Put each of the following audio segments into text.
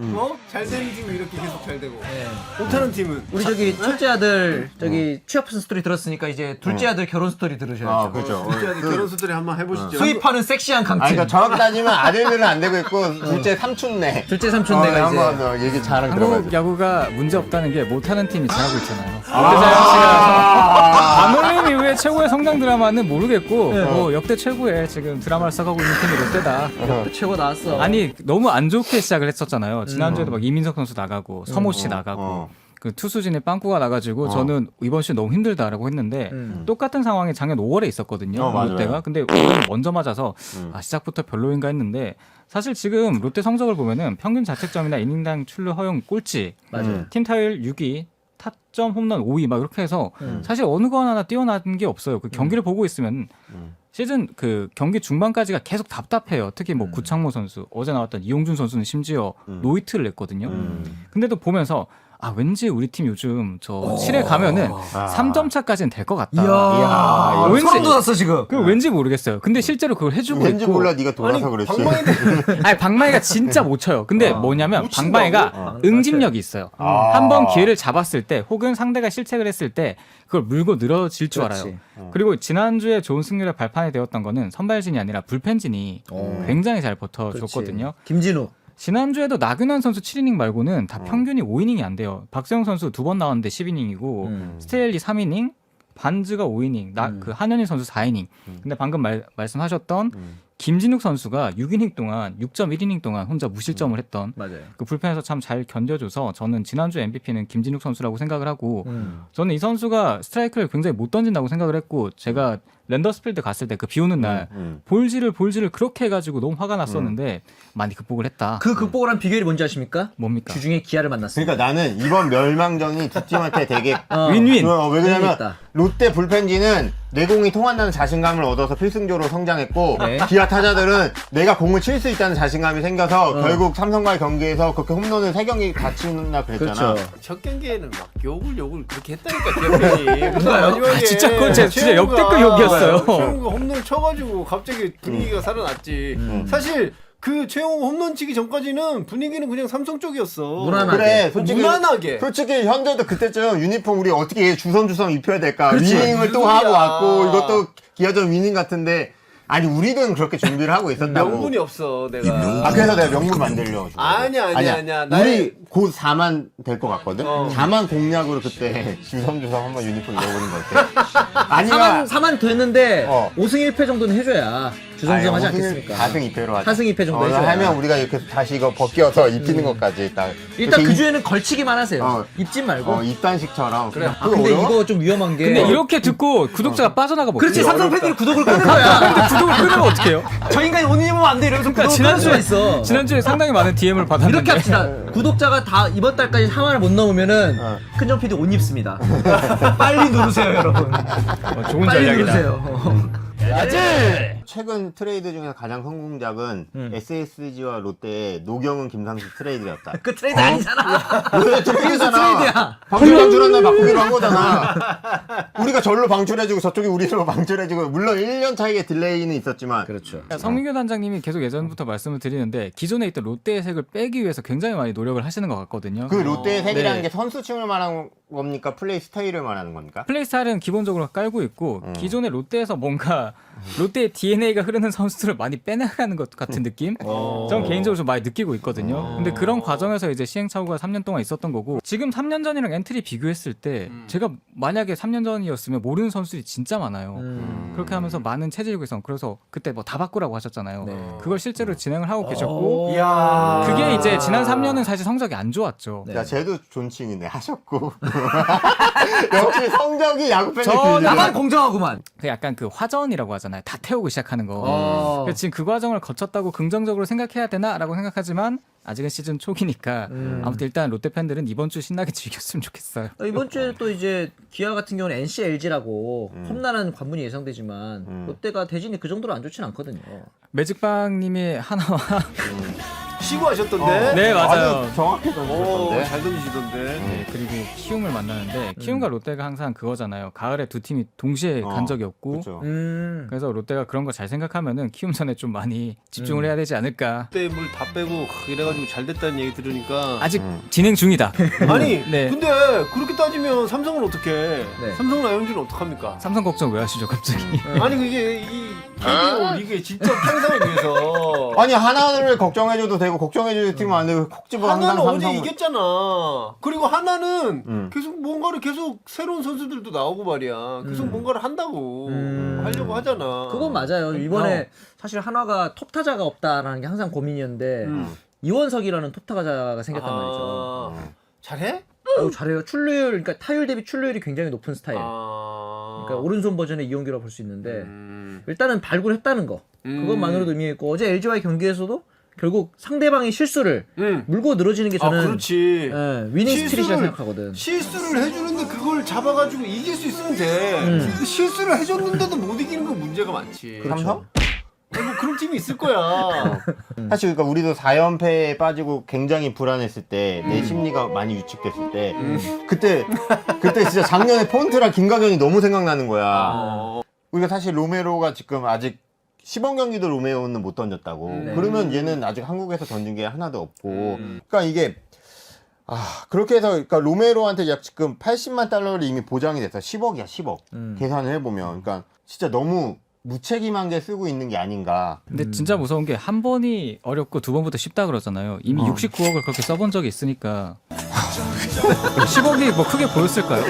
Mm. 어? 잘 되는 팀은 이렇게 계속 잘 되고 네. 못하는 팀은 우리 저기 첫째 아들 저기 취업 스토리 들었으니까 이제 둘째 아들 결혼 스토리 들으셔야죠. 아, 그렇죠. 진짜 결혼 수들이 한번 해보시죠. 수입하는 섹시한 강팀. 아니, 그러니까 정확히 따지면 아들들은 안 되고 있고 둘째 삼촌네. 둘째 삼촌 어, 내가 이제 한번 어, 얘기 자랑 한국. 야구가 문제 없다는 게 못하는 팀이 잘하고 있잖아요. 아, 안올림 이후에 최고의 성장 드라마는 모르겠고 뭐 역대 최고의 지금 드라마를 써가고 있는 팀이 롯데다. 최고 나왔어. 아니 너무 안 좋게 시작을 했었잖아요. 지난 주에도 막 이민석 선수 나가고 서모 씨 나가고 어. 그 투수진에 빵꾸가 나가지고 어. 저는 이번 시즌 너무 힘들다라고 했는데 음. 똑같은 상황이 작년 5월에 있었거든요. 어. 롯데가 근데 올해는 먼저 맞아서 음. 아 시작부터 별로인가 했는데 사실 지금 롯데 성적을 보면은 평균 자책점이나 이닝당 출루 허용 꼴찌 맞아요. 팀 타율 6위, 타점 홈런 5위 막 이렇게 해서 음. 사실 어느 거 하나 뛰어난 게 없어요. 그 경기를 보고 있으면 음. 시즌 그 경기 중반까지가 계속 답답해요. 특히 뭐 구창모 선수, 어제 나왔던 이용준 선수는 심지어 음. 노이트를 냈거든요. 음. 근데도 보면서 아 왠지 우리 팀 요즘 저 7회 가면은 아. 3점 차까지는 될 것 같다. 이야, 아, 왠지- 소름 돋았어 지금. 그 왠지 모르겠어요. 근데 실제로 그걸 해주고 왠지 있고. 몰라 네가 돌아서 그랬지. 아니 방망이가 진짜 못 쳐요. 근데 뭐냐면 못 친다고? 방망이가 어. 응집력이 있어요. 아. 한 번 기회를 잡았을 때 혹은 상대가 실책을 했을 때 그걸 물고 늘어질 줄 그렇지. 알아요. 그리고 지난주에 좋은 승률의 발판이 되었던 거는 선발진이 아니라 불펜진이 어. 굉장히 잘 버텨줬거든요. 김진우. 지난주에도 나균환 선수 7이닝 말고는 다 어. 평균이 5이닝이 안 돼요. 박세영 선수 두 번 나왔는데 10이닝이고 음. 스테일리 3이닝, 반즈가 5이닝, 나, 음. 그 한현희 선수 4이닝. 근데 방금 말, 말씀하셨던 음. 김진욱 선수가 6이닝 동안 6.1이닝 동안 혼자 무실점을 했던 맞아요. 그 불펜에서 참 잘 견뎌줘서 저는 지난주 MVP는 김진욱 선수라고 생각을 하고 음. 저는 이 선수가 스트라이크를 굉장히 못 던진다고 생각을 했고 제가 랜더스필드 갔을 때 그 비 오는 날 음. 볼질을 볼질을 그렇게 해가지고 너무 화가 났었는데 많이 극복을 했다. 그 극복을 한 비결이 뭔지 아십니까? 뭡니까? 주중에 기아를 만났습니다. 그러니까 나는 이번 멸망전이 두 팀한테 되게 어. 윈윈. 어, 왜 그러냐면 있다. 롯데 불펜진은 내 공이 통한다는 자신감을 얻어서 필승조로 성장했고 네. 기아 타자들은 내가 공을 칠 수 있다는 자신감이 생겨서 어. 결국 삼성과의 경기에서 그렇게 홈런을 세 경기 다 치는다 그랬잖아. 그렇죠. 첫 경기에는 막 욕을 욕을 그렇게 했다니까. 누가요? 아, 진짜 그건 진짜- 진짜 역대급 욕이었어요. 최영우가 홈런 쳐가지고 갑자기 분위기가 살아났지. 음. 사실 그 최영우 홈런 치기 전까지는 분위기는 그냥 삼성 쪽이었어. 무난하게. 그래, 솔직히 무난하게. 솔직히 현재도 그때쯤 유니폼 우리 어떻게 주섬주섬 입혀야 될까 그렇지. 위닝을 또 무슨 하고 소리야. 왔고 이것도 기아전 위닝 같은데 아니 우리는 그렇게 준비를 하고 있었다고. 명분이 없어 내가. 아 그래서 내가 명분 만들려고. 지금. 아니야, 아니야, 아니야. 나의- 우리 곧 4만 될 것 같거든. 어. 4만 공략으로 그때 주섬주섬 한번 유니폼 입어보는 거 어때? 아니야. 4만 4만 됐는데 어. 5승 1패 정도는 해줘야 주성주성하지 않겠습니까? 4승 2패로 하자. 4승 2패 정도 어, 해줘야. 하면 우리가 이렇게 다시 이거 벗겨서 입히는 것까지 딱. 일단 이렇게 그 입- 주에는 걸치기만 하세요. 어. 입진 말고. 어, 입단식처럼. 그래. 아 근데 이거 좀 위험한 게. 근데 이렇게 듣고 구독자가 빠져나가 버려요. 그렇지 삼성 팬들이 구독을 끄는 거야. 구독을 끊으면 어떡해요? 저 인간이 오늘 입으면 안 돼. 이러면서 그러니까 지난주에 있어. 지난주에 상당히 많은 DM을 받았는데 이렇게 합시다. 구독자가 다 이번 달까지 4만을 못 넘으면은 어. 큰정 PD 옷 입습니다. 빨리 누르세요, 여러분. 어, 좋은 빨리 전략이다. 누르세요. 최근 트레이드 중에서 가장 성공작은 음. SSG와 롯데의 노경은 김상수 트레이드였다. 그 트레이드 아니잖아. 왜 트레이드잖아. 트레이드야. 방출 방출한 날 바꾸기로 한 거잖아. 우리가 절로 방출해주고 저쪽이 우리로 방출해주고 물론 1년 차이의 딜레이는 있었지만 그렇죠. 성민규 단장님이 계속 예전부터 말씀을 드리는데 기존에 있던 롯데의 색을 빼기 위해서 굉장히 많이 노력을 하시는 것 같거든요. 그 롯데의 색이라는 네. 게 선수층을 말하는 겁니까? 플레이 스타일을 말하는 겁니까? 플레이 스타일은 기본적으로 깔고 있고 음. 기존의 롯데에서 뭔가 롯데의 DNA 가 흐르는 선수들을 많이 빼나가는 것 같은 느낌? 어. 전 개인적으로 좀 많이 느끼고 있거든요. 근데 그런 과정에서 이제 시행착오가 3년 동안 있었던 거고 지금 3년 전이랑 엔트리 비교했을 때 제가 만약에 3년 전이었으면 모르는 선수들이 진짜 많아요. 음. 그렇게 하면서 많은 체질 구성 그래서 그때 뭐 다 바꾸라고 하셨잖아요. 네. 그걸 실제로 진행을 하고 계셨고 이야. 그게 이제 지난 3년은 사실 성적이 안 좋았죠. 네. 야, 쟤도 존칭이네. 하셨고. 역시 성적이 야구 팬의 저. 나만 공정하구만. 그 약간 그 화전이라고 하잖아요. 다 태우고 시작 하는 거. 어. 그래서 지금 그 과정을 거쳤다고 긍정적으로 생각해야 되나라고 생각하지만 아직은 시즌 초기니까 음. 아무튼 일단 롯데 팬들은 이번 주 신나게 즐겼으면 좋겠어요. 어, 이번 주에 또 이제 기아 같은 경우는 NC, LG라고 음. 험난한 관문이 예상되지만 음. 롯데가 대진이 그 정도로 안 좋진 않거든요. 매직방님이 하나와 쉬고 하셨던데. 네 맞아요. 아주 정확히 오, 던지셨던데. 잘 던지시던데. 네, 그리고 키움을 만나는데 키움과 롯데가 항상 그거잖아요. 가을에 두 팀이 동시에 어, 간 적이 없고 그렇죠. 음. 그래서 롯데가 그런 거 잘 생각하면은 키움전에 좀 많이 집중을 해야 되지 않을까. 그때 물 다 빼고 이래가지고 잘 됐다는 얘기 들으니까 아직 음. 진행 중이다. 아니 네. 근데 그렇게 따지면 삼성은 어떻게 네. 삼성 라이온즈는 어떡합니까 삼성 걱정 왜 하시죠 갑자기? 아니 그게 이 KBO 리그의 진짜 평상을 위해서 아니 하나를 걱정해줘도 되고 걱정해줄 팀은 안 되고 콕 집어 항상 하나는 어제 삼성을- 이겼잖아 그리고 하나는 음. 계속 뭔가를 계속 새로운 선수들도 나오고 말이야 계속 음. 뭔가를 한다고 음. 하려고 하잖아 그건 맞아요. 이번에 사실 한화가 톱 타자가 없다라는 게 항상 고민이었는데 음. 이원석이라는 톱 타자가 생겼단 아, 말이죠. 음. 잘해? 어, 잘해요. 출루율, 그러니까 타율 대비 출루율이 굉장히 높은 스타일. 아... 그러니까 오른손 버전의 이용규라 고 볼 수 있는데 음. 일단은 발굴했다는 거. 음. 그것만으로도 의미 있고 어제 LG와의 경기에서도 결국 상대방의 실수를 음. 물고 늘어지는 게아 저는 그렇지 예, 위닝 실수를- 스트릿이라 생각하거든. 실수를 해주는데 그걸 잡아가지고 이길 수 있으면 돼. 음. 근데 실수를 해줬는데도 못 이기는 건 문제가 많지. 삼성? 아니, 뭐 그런 팀이 있을 거야. 사실 그러니까 우리도 4연패에 빠지고 굉장히 불안했을 때 음. 내 심리가 많이 위축됐을 때 그때 그때 진짜 작년에 폰트랑 김가경이 너무 생각나는 거야. 어. 우리가 사실 로메로가 지금 아직 시범 경기도 로메오는 못 던졌다고. 네. 그러면 얘는 아직 한국에서 던진 게 하나도 없고. 음. 그러니까 이게 아 그렇게 해서 그러니까 로메로한테 약 지금 80만 달러를 이미 보장이 됐어. 10억이야 10억. 음. 계산을 해보면 그러니까 진짜 너무 무책임한 게 쓰고 있는 게 아닌가. 근데 진짜 무서운 게 한 번이 어렵고 두 번부터 쉽다 그러잖아요. 이미 어. 69억을 그렇게 써본 적이 있으니까 10억이 뭐 크게 보였을까요?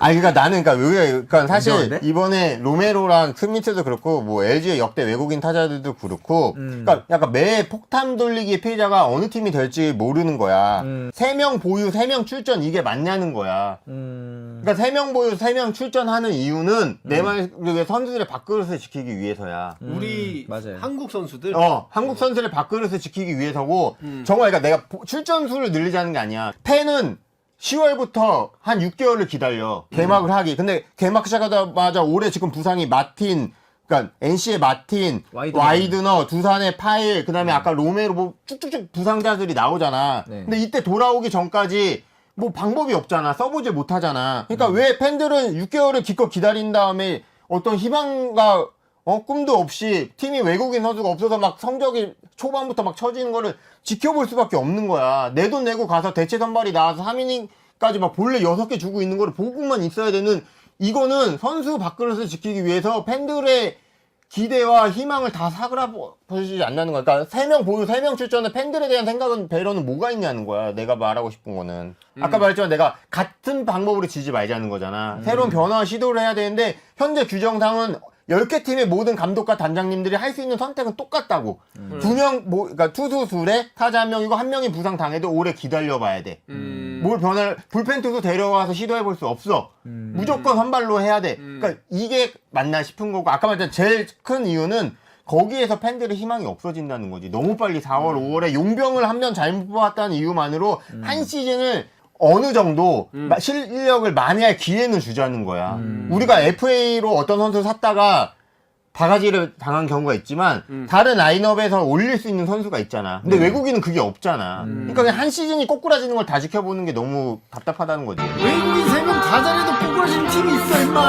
아니 그러니까 나는 그러니까 왜 그러니까 사실 인정한데? 이번에 로메로랑 스미스도 그렇고 뭐 LG의 역대 외국인 타자들도 그렇고 음. 그러니까 약간 매 폭탄 돌리기의 피해자가 어느 팀이 될지 모르는 거야. 음. 세명 보유, 세명 출전 이게 맞냐는 거야. 음. 그러니까 세명 보유, 세명 출전하는 이유는 내말 선수들의 밥그릇을 지키기 위해서야. 우리 맞아요. 한국 선수들 어, 한국 선수들의 밥그릇을 지키기 위해서고, 음. 정말, 그러니까 내가 보- 출전 수를 늘리자는 게 아니야. 팬은 10월부터 한 6개월을 기다려. 개막을 하기. 근데 개막 시작하자마자 올해 지금 부상이 마틴, 그러니까 NC의 마틴, 와이드너. 와이드너, 두산의 파일, 그 다음에 아까 로메로 뭐 쭉쭉쭉 부상자들이 나오잖아. 네. 근데 이때 돌아오기 전까지 뭐 방법이 없잖아. 써보질 못하잖아. 그러니까 왜 팬들은 6개월을 기껏 기다린 다음에 어떤 희망과 어, 꿈도 없이 팀이 외국인 선수가 없어서 막 성적이 초반부터 막 처지는 거를 지켜볼 수밖에 없는 거야. 내 돈 내고 가서 대체 선발이 나와서 3이닝까지 막 본래 6개 주고 있는 거를 보고만 있어야 되는 이거는 선수 밥그릇을 지키기 위해서 팬들의 기대와 희망을 다 사그라버리지 않는 거야. 그러니까 세명 보유, 세명 출전에 팬들에 대한 생각은 배려는 뭐가 있냐는 거야. 내가 말하고 싶은 거는. 아까 말했지만 내가 같은 방법으로 지지 말자는 거잖아. 새로운 변화 시도를 해야 되는데 현재 규정상은 10개 팀의 모든 감독과 단장님들이 할 수 있는 선택은 똑같다고. 두 명, 뭐, 그러니까 투수 둘에 타자 한 명이고 한 명이 부상 당해도 오래 기다려봐야 돼. 음. 뭘 변할 불펜 투수 데려와서 시도해 볼 수 없어. 음. 무조건 선발로 해야 돼. 음. 그러니까 이게 맞나 싶은 거고 아까 말했던 제일 큰 이유는 거기에서 팬들의 희망이 없어진다는 거지. 너무 빨리 4월, 음. 5월에 용병을 한 명 잘못 뽑았다는 이유만으로 한 시즌을 어느 정도 음. 마- 실력을 만회할 기회는 주자는 거야. 음. 우리가 FA로 어떤 선수 샀다가 바가지를 당한 경우가 있지만 음. 다른 라인업에서 올릴 수 있는 선수가 있잖아. 근데 외국인은 그게 없잖아. 음. 그러니까 그냥 한 시즌이 꼬꾸라지는 걸 다 지켜보는 게 너무 답답하다는 거지. 외국인 세 명 다 잘해도 꼬꾸라지는 팀이 있어 임마.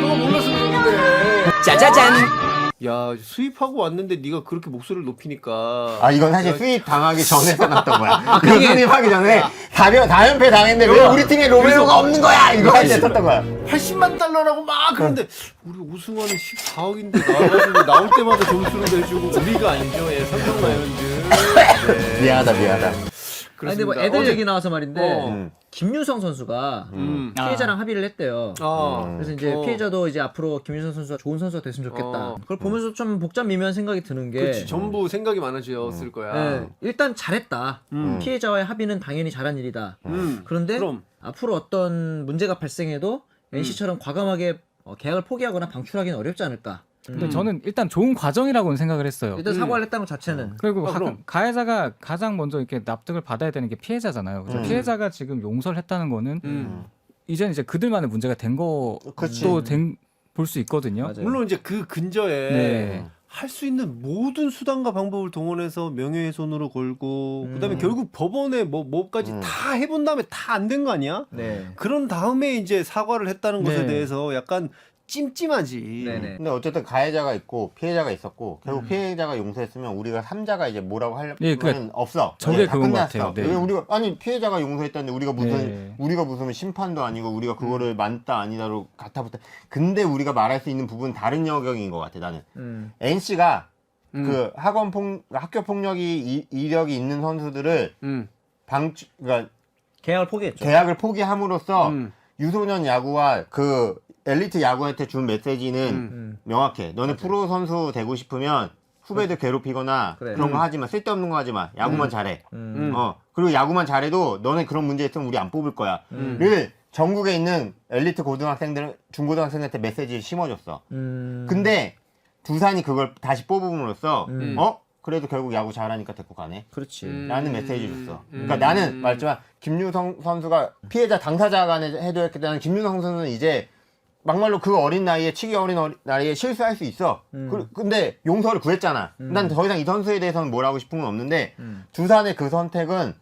너가 몰라서 그러는데. 짜자잔. 야 수입하고 왔는데 네가 그렇게 목소리를 높이니까. 아 이건 사실 수입 당하기 전에 써놨던 거야. 그 그게- 수입하기 전에 다연 다연패 당했는데 왜 우리 팀에 로메로가 없는 거야? 이거 할 때 썼던 거야. 80만 달러라고 막 그런데 우리 우승하는 14억인데 나와가지고 나올 때마다 점수를 내주고 우리가 아니죠. 예, 삼성 라이온즈. 네. 미안하다 미안하다. 아니 근데 뭐 그렇습니다. 애들 어제- 얘기 나와서 말인데 어. 음. 김유성 선수가 음. 아. 피해자랑 합의를 했대요. 아. 음. 그래서 이제 어. 피해자도 이제 앞으로 김유성 선수가 좋은 선수가 됐으면 좋겠다. 어. 그걸 보면서 좀 복잡 미묘한 생각이 드는 게 그렇지 전부 생각이 많아졌을 거야. 예, 일단 잘했다. 음. 피해자와의 합의는 당연히 잘한 일이다. 음. 그런데 그럼 앞으로 어떤 문제가 발생해도 NC처럼 과감하게 어, 계약을 포기하거나 방출하기는 어렵지 않을까. 근데 음. 저는 일단 좋은 과정이라고는 생각을 했어요. 일단 음. 사과를 했다는 것 자체는 그리고 아, 하- 그럼. 가해자가 가장 먼저 이렇게 납득을 받아야 되는 게 피해자잖아요. 그래서 음. 피해자가 지금 용서를 했다는 거는 음. 이제 는 이제 그들만의 문제가 된. 것도 볼 수 있거든요. 맞아요. 물론 이제 그 근저에 네. 할 수 있는 모든 수단과 방법을 동원해서 명예훼손으로 걸고 그다음에 결국 법원에 뭐 뭐까지 음. 다 해본 다음에 다 안 된 거 아니야? 네. 그런 다음에 이제 사과를 했다는 것에 네. 대해서 약간 찜찜하지. 네네. 근데 어쨌든 가해자가 있고 피해자가 있었고 음. 결국 피해자가 용서했으면 우리가 삼자가 이제 뭐라고 할 예, 건 그러니까 없어. 저게 네, 다 그건 것 끝났어. 같아요. 네. 왜 우리가 아니 피해자가 용서했다는데 우리가 무슨 네. 우리가 무슨 심판도 아니고 우리가 음. 그거를 맞다 아니다로 같아부터 근데 우리가 말할 수 있는 부분 다른 영역인 것 같아 나는. 음. NC가 음. 그 학원 폭 학교 폭력이 이, 이력이 있는 선수들을 음. 방 그러니까 계약을 포기했죠. 계약을 포기함으로써 음. 유소년 야구와 그 엘리트 야구한테 준 메시지는 음. 명확해. 너네 프로 선수 되고 싶으면 후배들 괴롭히거나 그래. 그런 거 음. 하지 마. 쓸데없는 거 하지 마. 야구만 잘해. 음. 음. 어. 그리고 야구만 잘해도 너네 그런 문제 있으면 우리 안 뽑을 거야. 음. 를 전국에 있는 엘리트 고등학생들, 중고등학생한테 메시지를 심어줬어. 음. 근데 두산이 그걸 다시 뽑음으로써 음. 어? 그래도 결국 야구 잘하니까 데리고 가네. 그렇지. 음. 라는 메시지 줬어. 그러니까 음. 나는 말했지만 김유성 선수가 피해자 당사자 간에 해도 했겠다는 김유성 선수는 이제 막말로 그 어린 나이에 치기 어린 어리- 나이에 실수할 수 있어. 음. 그, 근데 용서를 구했잖아. 난더 이상 이 선수에 대해서는 뭘 하고 싶은 건 없는데 음. 두산의 그 선택은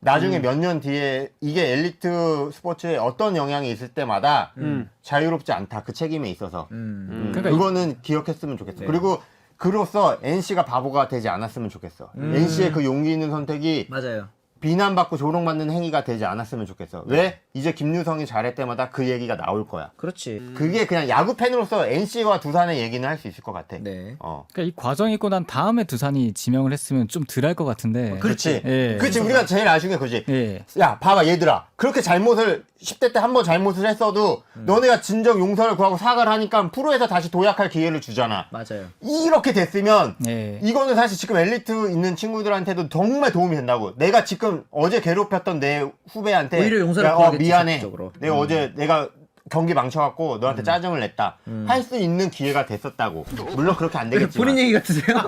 나중에 몇년 뒤에 이게 엘리트 스포츠에 어떤 영향이 있을 때마다 음. 자유롭지 않다. 그 책임에 있어서. 음. 음, 그러니까 그거는 기억했으면 좋겠어. 네. 그리고 그로써 NC가 바보가 되지 않았으면 좋겠어. 음. NC의 그 용기 있는 선택이 맞아요. 비난받고 조롱받는 행위가 되지 않았으면 좋겠어. 왜? 이제 김유성이 잘할 때마다 그 얘기가 나올 거야. 그렇지. 그게 그냥 야구 팬으로서 NC와 두산의 얘기는 할 수 있을 것 같아. 네. 어. 그러니까 이 과정이 있고 난 다음에 두산이 지명을 했으면 좀 덜할 것 같은데. 그렇지. 예. 그렇지. 우리가 제일 아쉬운 게 그지. 예. 야, 봐봐, 얘들아. 그렇게 잘못을, 10대 때 한 번 잘못을 했어도, 너네가 진정 용서를 구하고 사과를 하니까 프로에서 다시 도약할 기회를 주잖아. 맞아요. 이렇게 됐으면, 예. 이거는 사실 지금 엘리트 있는 친구들한테도 정말 도움이 된다고. 내가 지금 어제 괴롭혔던 내 후배한테 오히려 용서를 야, 어, 구하겠지, 미안해. 적극적으로. 내가 음. 어제 내가 경기 망쳐갖고 너한테 짜증을 냈다. 할 수 있는 기회가 됐었다고. 물론 그렇게 안 되겠지만. 본인 얘기 같으세요?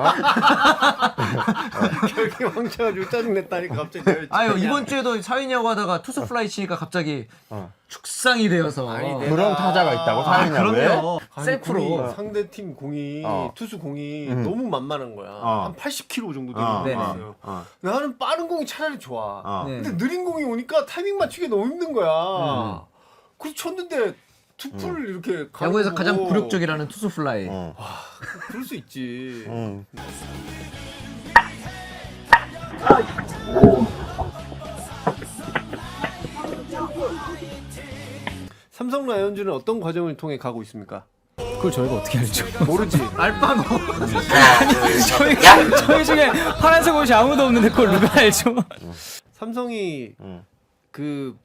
결국 망쳐가지고 짜증냈다니까 갑자기. 아유 이번 주에도 사인이라고 하다가 투수 플라이 치니까 갑자기 어. 축상이 되어서 아니, 내가- 그런 타자가 있다고 아, 사연이냐고요? 그럼요. 아니, 셀프로 공이, 상대 팀 공이 어. 투수 공이 음. 너무 만만한 거야. 어. 한 80km 정도 어, 되는 네네. 거였어요. 어, 나는 빠른 공이 차라리 좋아. 어. 네. 근데 느린 공이 오니까 타이밍 맞추기 너무 힘든 거야. 음. 그래서 쳤는데 투풀 이렇게 가는 야구에서 거 가장 보고 굴욕적이라는 투수 플라이. 어. 그럴 수 있지. 음. 삼성 라이온즈는 어떤 과정을 통해 가고 있습니까? 그걸 저희가 어떻게 알죠? 모르지. 알바노. 저희 저희 중에 파란색 옷이 아무도 없는데 그걸 누가 알죠? 삼성이 음. 그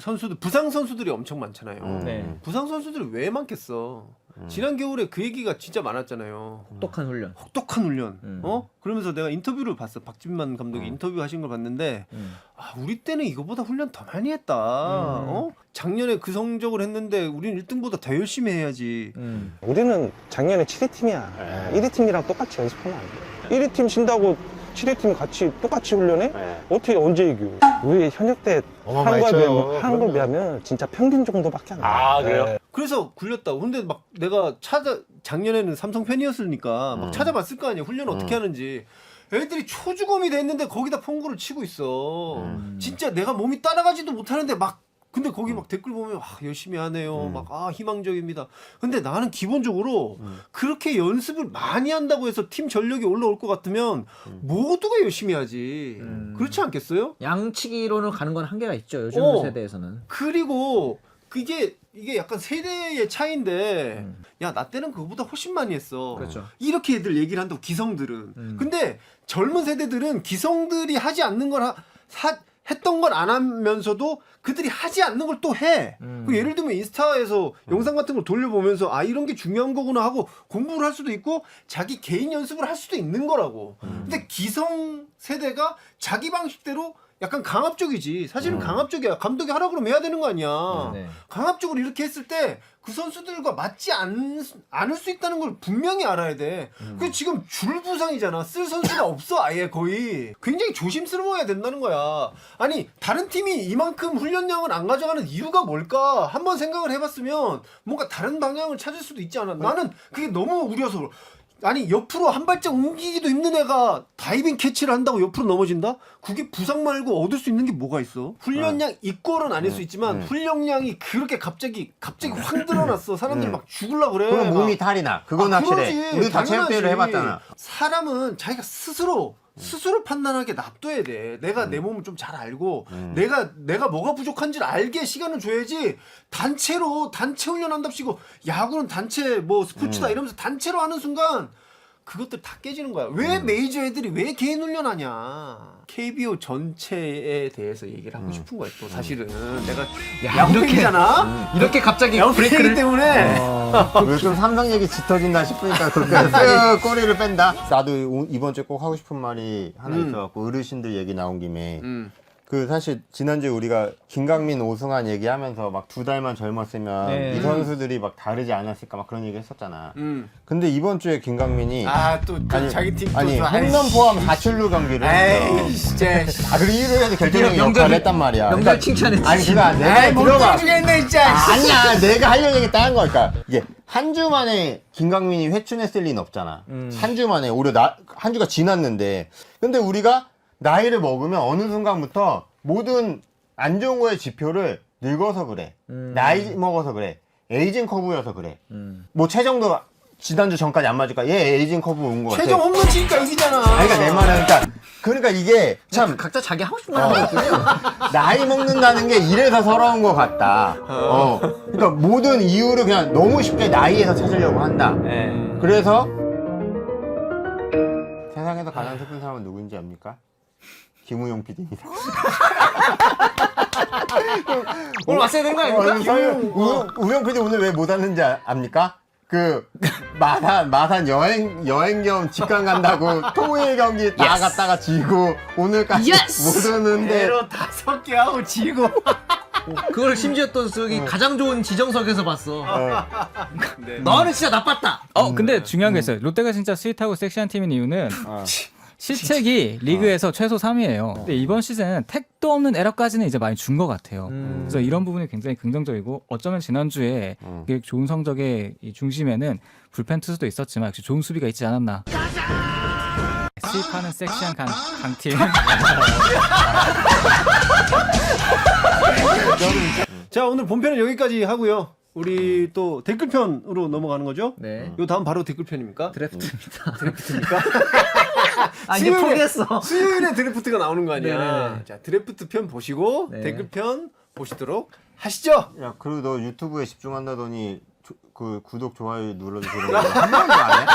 선수들 부상 선수들이 엄청 많잖아요. 음. 네. 부상 선수들이 왜 많겠어? 지난 겨울에 그 얘기가 진짜 많았잖아요. 혹독한 훈련. 혹독한 훈련. 음. 어? 그러면서 내가 인터뷰를 봤어. 박진만 감독이 인터뷰 하신 걸 봤는데 음. 아, 우리 때는 이거보다 훈련 더 많이 했다. 음. 어? 작년에 그 성적을 했는데 우리는 1등보다 더 열심히 해야지. 음. 우리는 작년에 7위 팀이야. 1위 팀이랑 똑같이 연습하면 안 돼. 1위 팀 진다고 7위 팀 같이 똑같이 훈련해? 어떻게 언제 이겨? 우리 현역 때 하는 거에 어마어마했죠. 비하면, 하는 걸 비하면 진짜 평균 정도밖에 안 돼. 아, 그래요? 그래서 굴렸다고. 근데 막 내가 찾아 작년에는 삼성 팬이었으니까 막 음. 찾아봤을 거 아니야. 훈련 어떻게 하는지. 애들이 초주검이 됐는데 거기다 퐁구를 치고 있어. 음. 진짜 내가 몸이 따라가지도 못하는데 막 근데 거기 막 댓글 보면 아, 열심히 하네요. 음. 막아 희망적입니다. 근데 나는 기본적으로 음. 그렇게 연습을 많이 한다고 해서 팀 전력이 올라올 것 같으면 음. 모두가 열심히 하지. 음. 그렇지 않겠어요? 양치기로는 가는 건 한계가 있죠. 요즘 어. 세대에서는. 그리고 그게 이게 약간 세대의 차이인데 음. 야나 때는 그거보다 훨씬 많이 했어. 그렇죠. 이렇게 애들 얘기를 한다고 기성들은. 음. 근데 젊은 세대들은 기성들이 하지 않는 걸 하, 사- 했던 걸 안 하면서도 그들이 하지 않는 걸 또 해. 음. 그 예를 들면 인스타에서 영상 같은 걸 돌려보면서 아 이런 게 중요한 거구나 하고 공부를 할 수도 있고 자기 개인 연습을 할 수도 있는 거라고. 음. 근데 기성 세대가 자기 방식대로 약간 강압적이지. 사실은 강압적이야. 감독이 하라 그러면 해야 되는 거 아니야. 네. 강압적으로 이렇게 했을 때 그 선수들과 맞지 않, 않을 수 있다는 걸 분명히 알아야 돼. 그 지금 줄 부상이잖아. 쓸 선수가 없어 아예 거의. 굉장히 조심스러워야 된다는 거야. 아니 다른 팀이 이만큼 훈련량을 안 가져가는 이유가 뭘까? 한번 생각을 해봤으면 뭔가 다른 방향을 찾을 수도 있지 않아. 나는 그게 너무 우려서. 아니 옆으로 한 발짝 옮기기도 힘든 애가 다이빙 캐치를 한다고 옆으로 넘어진다? 그게 부상 말고 얻을 수 있는 게 뭐가 있어? 훈련량 이꼴은 아닐 수 있지만 네. 훈련량이 그렇게 갑자기 갑자기 확 늘어났어. 사람들이 막 죽을라 그래. 그럼 막. 몸이 탈이 나. 그건 아, 확실해. 우리 다. 체육대회를 해봤잖아. 사람은 자기가 스스로 스스로 판단하게 놔둬야 돼. 내가 내 몸을 좀 잘 알고 내가 내가 뭐가 부족한지를 알게 시간을 줘야지. 단체로 단체 훈련한답시고 야구는 단체 뭐 스포츠다 이러면서 단체로 하는 순간 그것들 다 깨지는 거야. 왜 메이저 애들이 왜 개인 훈련하냐? KBO 전체에 대해서 얘기를 하고 싶은 거야. 또 사실은 내가 야구팬이잖아. 이렇게 갑자기 브레이크를 때문에 요즘 삼성 얘기 짙어진다 싶으니까 그렇게 쓱 꼬리를 뺀다. 나도 오- 이번 주에 꼭 하고 싶은 말이 하나 음. 있어갖고 어르신들 얘기 나온 김에 음. 그 사실 지난주에 우리가 김강민 오승환 얘기하면서 막 두 달만 젊었으면 네. 이 선수들이 막 다르지 않았을까 막 그런 얘기 했었잖아. 음. 근데 이번 주에 김강민이 아또 자기 팀 또. 아니 또- 홈런 포함 4출루 경기를 했어. 에이 진짜. 아 그리고 1회에서 결정적인 명절- 역할을 했단 말이야. 명절 그러니까- 칭찬했지. 아니 그거 안- 내가 에이 못 들어봐. 들어주겠네 진짜. 아니야 내가 하려는 얘기 다른 거니까 이게 한 주 만에 김강민이 회춘했을 리는 없잖아 한 주 만에 오히려 나, 한 주가 지났는데 근데 우리가 나이를 먹으면 어느 순간부터 모든 안 좋은 거의 지표를 늙어서 그래 나이 먹어서 그래 에이징 커브여서 그래 뭐 최정도 지난주 전까지 안 맞을까 얘 에이징 커브 온 거 같아 최종 홈런 치니까 이기잖아. 아니 그러니까 내 말은 그러니까 그러니까 이게 참 각자 자기 하고 싶은 말 하는 거예요. 나이 먹는다는 게 이래서 서러운 것 같다. 어. 그러니까 모든 이유를 그냥 너무 쉽게 나이에서 찾으려고 한다. 그래서 세상에서 가장 슬픈 사람은 누구인지 압니까? 김우용 PD입니다. 오늘 왔어야 되는 거 아닙니까? 우용, 우용 PD 오늘 왜 못 왔는지 아- 압니까? 그 마산 마산 여행 여행 겸 직관 간다고 토요일 경기 다 갔다가 지고 오늘까지 Yes! 못 오는데 대로 다섯 개 하고 지고. 그걸 심지어 또 저기 가장 좋은 지정석에서 봤어. 네. 너는 진짜 나빴다. 어 근데 중요한 게 있어요. 롯데가 진짜 스윗하고 섹시한 팀인 이유는 실책이 리그에서 최소 3위예요. 근데 이번 시즌은 택도 없는 에러까지는 이제 많이 준 것 같아요. 그래서 이런 부분이 굉장히 긍정적이고 어쩌면 지난주에 이게 좋은 성적의 이 중심에는 불펜 투수도 있었지만 역시 좋은 수비가 있지 않았나. 스윗하는 섹시한 강, 강팀. 자 오늘 본편은 여기까지 하고요. 우리 또 댓글편으로 넘어가는 거죠? 네. 요 다음 바로 댓글편입니까? 드래프트입니다. 드래프트입니까? 아 이제 수요일에- 포기했어. 수요일에 드래프트가 나오는 거 아니야. 네네네. 자 드래프트 편 보시고 네. 댓글 편 보시도록 하시죠. 야, 그리고 너 유튜브에 집중한다더니 조- 그 구독 좋아요 눌러주시는 거한 번도 안 해?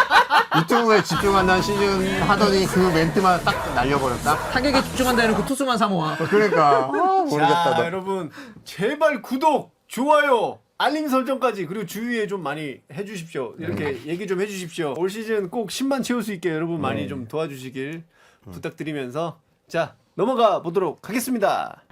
유튜브에 집중한다는 시즌 하더니 그 멘트만 딱 날려버렸다? 타격에 집중한다는 그 투수만 사모아. 그러니까 아, 모르겠다 자 너. 여러분 제발 구독, 좋아요, 알림 설정까지 그리고 주위에 좀 많이 해주십시오. 이렇게 얘기 좀 해주십시오. 올 시즌 꼭 10만 채울 수 있게 여러분 많이 좀 도와주시길 부탁드리면서 자 넘어가 보도록 하겠습니다.